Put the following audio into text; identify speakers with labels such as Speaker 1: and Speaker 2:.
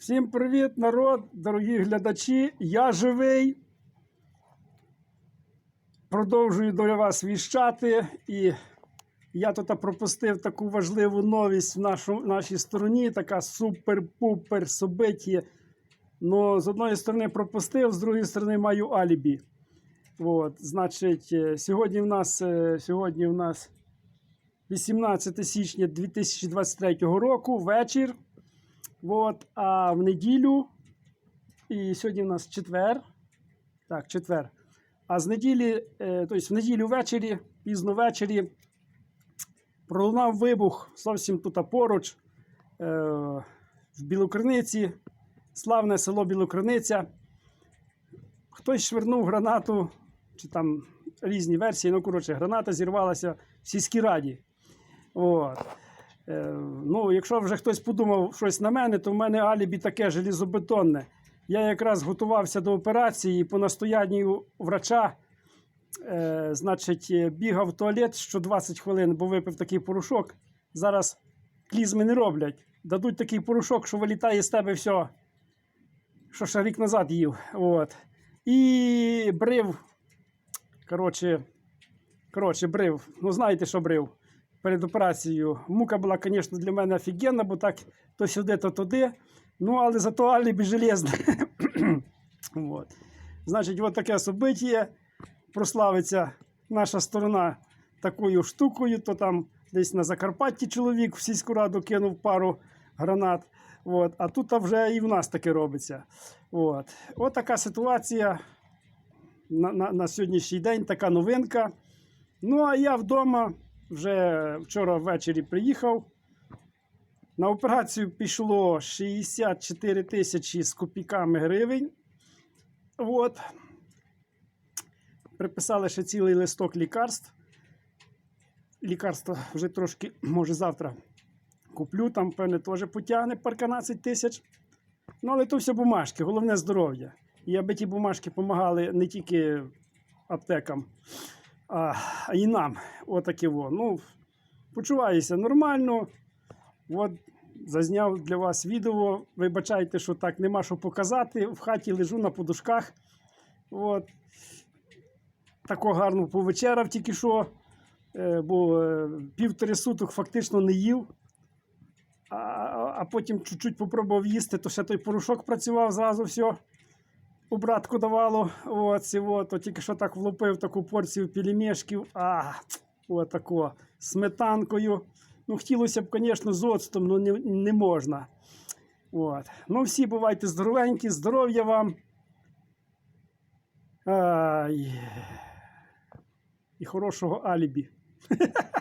Speaker 1: Всім привіт, народ, дорогі глядачі. Я живий. Продовжую до вас віщати. І я тут пропустив таку важливу новість в нашу, нашій стороні. Така супер-пупер собиті. Ну, з одної сторони пропустив, з другої сторони маю алібі. От, значить, е, сьогодні в нас, е, сьогодні в нас 18 січня 2023 року, вечір. От, а в неділю, і сьогодні в нас четвер. Так, четвер. А з неділі, е, тобто в неділю ввечері, пізно ввечері, пролунав вибух зовсім тут поруч, е, в Білокриниці, славне село Білокриниця. Хтось швирнув гранату, чи там різні версії, ну, коротше, граната зірвалася в сільській раді. От. Е, ну, якщо вже хтось подумав щось на мене, то в мене алібі таке желізобетонне. Я якраз готувався до операції по настоянню врача. Е, значить, е, бігав в туалет що 20 хвилин, бо випив такий порошок. Зараз клізми не роблять. Дадуть такий порошок, що вилітає з тебе все, що ще рік назад їв. От. І брив. Коротше, коротше, брив. Ну, знаєте, що брив перед операцією. Мука була, звісно, для мене офігенна, бо так то сюди, то туди. Ну, але зато алібі железне. вот. Значить, от таке собиття. Прославиться наша сторона такою штукою, то там десь на Закарпатті чоловік в сільську раду кинув пару гранат. От. А тут вже і в нас таке робиться. От, от така ситуація на, на, на сьогоднішній день, така новинка. Ну, а я вдома вже вчора ввечері приїхав. На операцію пішло 64 тисячі з копійками гривень. От. Приписали ще цілий листок лікарств. Лікарства вже трошки, може, завтра куплю, там, певне, теж потягне парканадцять тисяч. Ну, але то все бумажки, головне здоров'я. І аби ті бумажки допомагали не тільки аптекам, а, і нам. Отаке во. Ну, почуваюся нормально. От зазняв для вас відео. Вибачайте, що так нема що показати. В хаті лежу на подушках. От. Тако гарно повечеряв тільки що, е, бо е, півтори суток фактично не їв. А, а потім чуть-чуть попробував їсти, то ще той порошок працював зразу все. У братку давало. От, цього, то тільки що так влупив таку порцію пельмешків. А, от тако, сметанкою. Ну, хотілося б, звісно, з оцтом, але не, не можна. От. Ну, всі бувайте здоровенькі, здоров'я вам. Ай. І хорошого алібі.